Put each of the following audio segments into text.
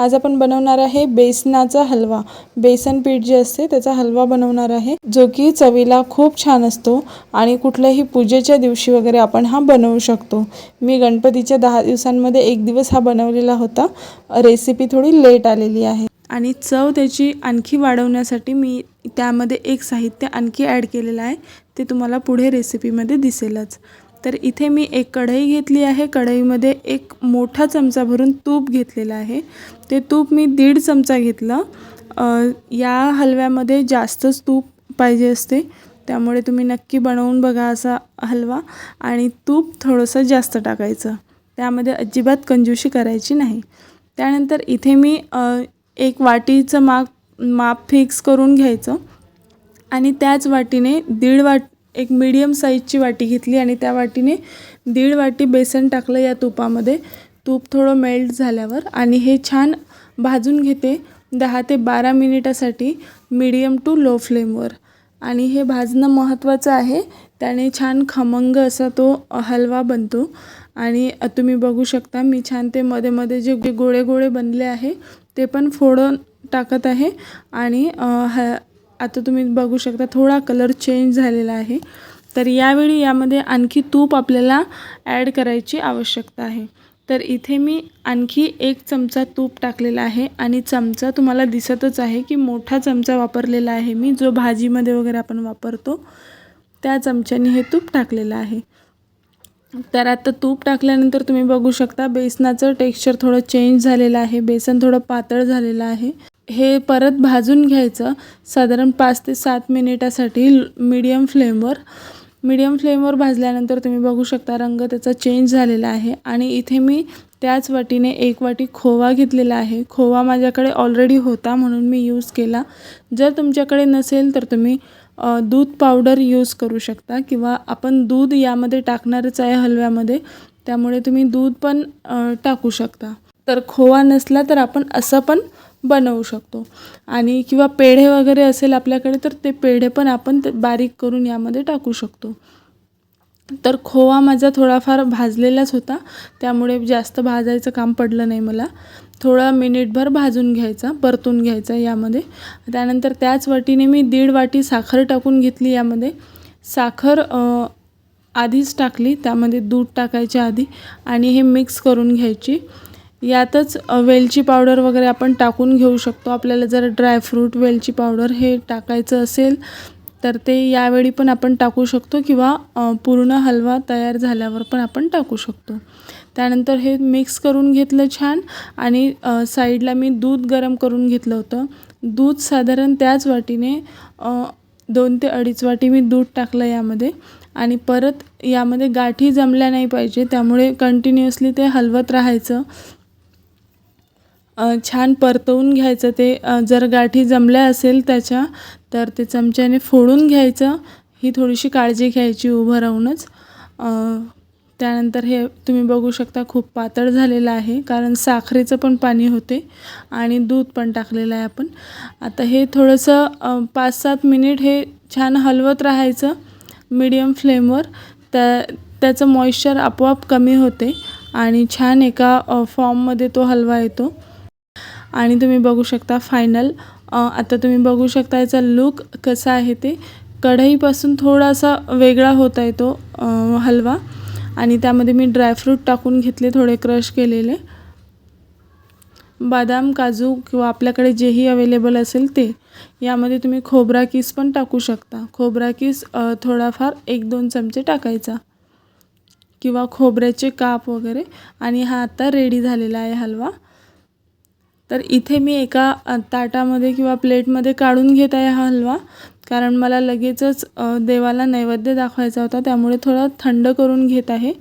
आज आपण बनवणार आहे बेसनाचा हलवा. बेसन पीठ जे असते त्याचा हलवा बनवणार आहे जो की चवीला खूप छान असतो आणि कुठल्याही पूजेच्या दिवशी वगैरे आपण हा बनवू शकतो. मी गणपतीच्या दहा दिवसांमध्ये एक दिवस हा बनवलेला होता. रेसिपी थोडी लेट आलेली आहे. आणि चव त्याची आणखी वाढवण्यासाठी मी त्यामध्ये एक साहित्य आणखी ॲड केलेलं आहे. ते तुम्हाला पुढे रेसिपीमध्ये दिसेलच. तर इथे मी एक कढई घेतली आहे. कढईमध्ये एक मोठा चमचा भरून तूप घेतलेला आहे. ते तूप मी दीड चमचा घेतलं. या हलव्यामध्ये जास्तच तूप पाहिजे असते. त्यामुळे तुम्ही नक्की बनवून बघा असा हलवा. आणि तूप थोडंसं जास्त टाकायचं. त्यामध्ये अजिबात कंजूशी करायची नाही. त्यानंतर इथे मी एक वाटीचं माप माप फिक्स करून घ्यायचं. आणि त्याच वाटीने दीड वाट एक मीडियम साईजची वाटी घेतली आणि त्या वाटीने दीड वाटी बेसन टाकलं या तुपामध्ये. तूप थोडं मेल्ट झाल्यावर आणि हे छान भाजून घेते दहा ते बारा मिनिटासाठी मीडियम टू लो फ्लेमवर आणि हे भाजणं महत्त्वाचं आहे. त्याने छान खमंग असा तो हलवा बनतो. आणि तुम्ही बघू शकता मी छान ते मध्ये मध्ये जे गोळे गोळे बनले आहे ते पण फोडून टाकत आहे. आणि ह आता तुम्ही बघू शकता थोडा कलर चेंज झालेला आहे. तर यावेळी यामध्ये आणखी तूप आपल्याला ॲड करायची आवश्यकता आहे. तर इथे मी आणखी एक चमचा तूप टाकलेला आहे आणि चमचा तुम्हाला दिसतच आहे की मोठा चमचा वापरलेला आहे मी जो भाजीमध्ये वगैरे आपण वापरतो त्या चमच्याने हे तूप टाकलेलं आहे. तर आता तूप टाकल्यानंतर तुम्ही बघू शकता बेसनाचं टेक्स्चर थोडं चेंज झालेलं आहे बेसन थोडं पातळ झालेलं आहे. हे परत भाजून घ्यायचं. साधारण पाच ते सात मिनिटासाठी मीडियम फ्लेमवर मीडियम फ्लेमवर भाजल्यानंतर तुम्ही बघू शकता रंग त्याचा चेंज झालेला आहे. आणि इथे मी त्याच वाटीने एक वाटी खोवा घेतलेला आहे. खोवा माझ्याकडे ऑलरेडी होता म्हणून मी यूज केला. जर तुमच्याकडे नसेल तर तुम्ही दूध पावडर यूज करू शकता किंवा आपण दूध यामध्ये टाकणारच आहे हलव्यामध्ये. त्यामुळे तुम्ही दूध पण टाकू शकता. तर खोवा नसला तर आपण असं पण बनवू शकतो. आणि किंवा पेढे वगैरे असेल आपल्याकडे तर ते पेढे पण आपण ते बारीक करून यामध्ये टाकू शकतो. तर खोवा माझा थोडाफार भाजलेलाच होता. त्यामुळे जास्त भाजायचं काम पडलं नाही मला. थोडा मिनिटभर भाजून घ्यायचा परतून घ्यायचा यामध्ये. त्यानंतर त्याच वाटीने मी दीड वाटी साखर टाकून घेतली यामध्ये. साखर आधीच टाकली त्यामध्ये दूध टाकायच्या आधी आणि हे मिक्स करून घ्यायची. यातच वेलची पावडर वगैरे आपण टाकून घेऊ शकतो. आपल्याला जर ड्रायफ्रूट वेलची पावडर हे टाकायचं असेल तर ते यावेळी पण आपण टाकू शकतो किंवा पूर्ण हलवा तयार झाल्यावर पण आपण टाकू शकतो. त्यानंतर हे मिक्स करून घेतलं छान आणि साईडला मी दूध गरम करून घेतलं होतं. दूध साधारण त्याच वाटीने दोन ते अडीच वाटी मी दूध टाकलं यामध्ये आणि परत यामध्ये गाठी जमल्या नाही पाहिजे त्यामुळे कंटिन्युअसली ते हलवत राहायचं. छान परतवून घ्यायचं ते. जर गाठी जमल्या असेल त्याच्या तर ते चमच्याने फोडून घ्यायचं. ही थोडीशी काळजी घ्यायची उभं राहूनच. त्यानंतर हे तुम्ही बघू शकता खूप पातळ झालेलं आहे कारण साखरेचं पण पाणी होते आणि दूध पण टाकलेलं आहे आपण. आता हे थोडंसं पाच सात मिनिट हे छान हलवत राहायचं मीडियम फ्लेमवर त्या त्याचं मॉइश्चर आपोआप कमी होते आणि छान एका फॉर्ममध्ये तो हलवा येतो. आणि तुम्ही बघू शकता फायनल आता तुम्ही बघू शकता याचा लूक कसा आहे ते. कढईपासून थोडासा वेगळा होत आहे तो हलवा. आणि त्यामध्ये मी ड्रायफ्रूट टाकून घेतले थोडे क्रश केलेले. बदाम काजू किंवा आपल्याकडे जेही अवेलेबल असेल ते. यामध्ये तुम्ही खोबरा किस पण टाकू शकता. खोबरा किस थोडाफार एक दोन चमचे टाकायचा. किंवा खोबऱ्याचे काप वगैरे. आणि हा आता रेडी झालेला आहे हलवा. तर इथे मी एका ताटामध्ये किंवा प्लेटमध्ये काढून घेत आहे हा हलवा. कारण मला लगेचच देवाला नैवेद्य दाखवायचा होता त्यामुळे थोडा थंड करून घेत आहे.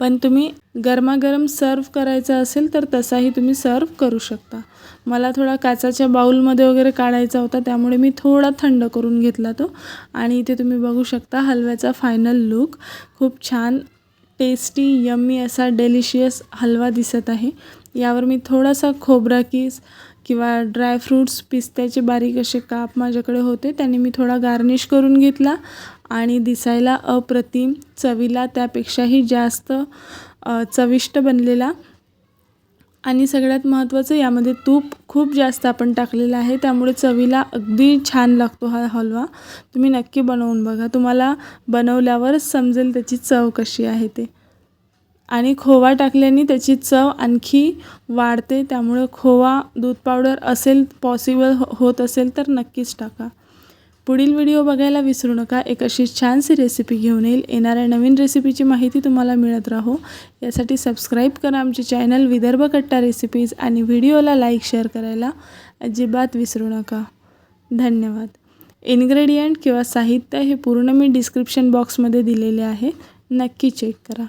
पण तुम्ही गरमागरम सर्व करायचा असेल तर तसाही तुम्ही सर्व करू शकता. मला थोडा काचाच्या बाऊलमध्ये वगैरे काढायचा होता त्यामुळे मी थोडा थंड करून घेतला तो. आणि इथे तुम्ही बघू शकता हलव्याचा फायनल लूक खूप छान टेस्टी यम्मी असा डेलिशियस हलवा दिसत आहे. यावर मी थोडासा खोबरा किस किंवा ड्रायफ्रूट्स पिस्त्याचे बारीक असे काप माझ्याकडे होते. त्यांनी मी थोडा गार्निश करून घेतला आणि दिसायला अप्रतिम चवीला त्यापेक्षाही जास्त चविष्ट बनलेला आणि सगळ्यात महत्त्वाचं यामध्ये तूप खूप जास्त आपण टाकलेलं आहे. त्यामुळे चवीला अगदी छान लागतो हा हलवा. तुम्ही नक्की बनवून बघा. तुम्हाला बनवल्यावरच समजेल त्याची चव कशी आहे ते. आणि खोवा टाकल्याने त्याची चव आणखी वाढते. त्यामुळे खोवा दूध पावडर असेल पॉसिबल हो होत असेल तर नक्कीच टाका. पुढील व्हिडिओ बघायला विसरू नका. एक अशी छानशी रेसिपी घेऊन येईल. येणाऱ्या नवीन रेसिपीची माहिती तुम्हाला मिळत राहो. यासाठी सबस्क्राईब करा आमचे चॅनल विदर्भ कट्टा रेसिपीज आणि व्हिडिओला लाईक शेअर करायला अजिबात विसरू नका. धन्यवाद. इन्ग्रेडियंट किंवा साहित्य हे पूर्ण मी डिस्क्रिप्शन बॉक्समध्ये दिलेले आहे. नक्की चेक करा.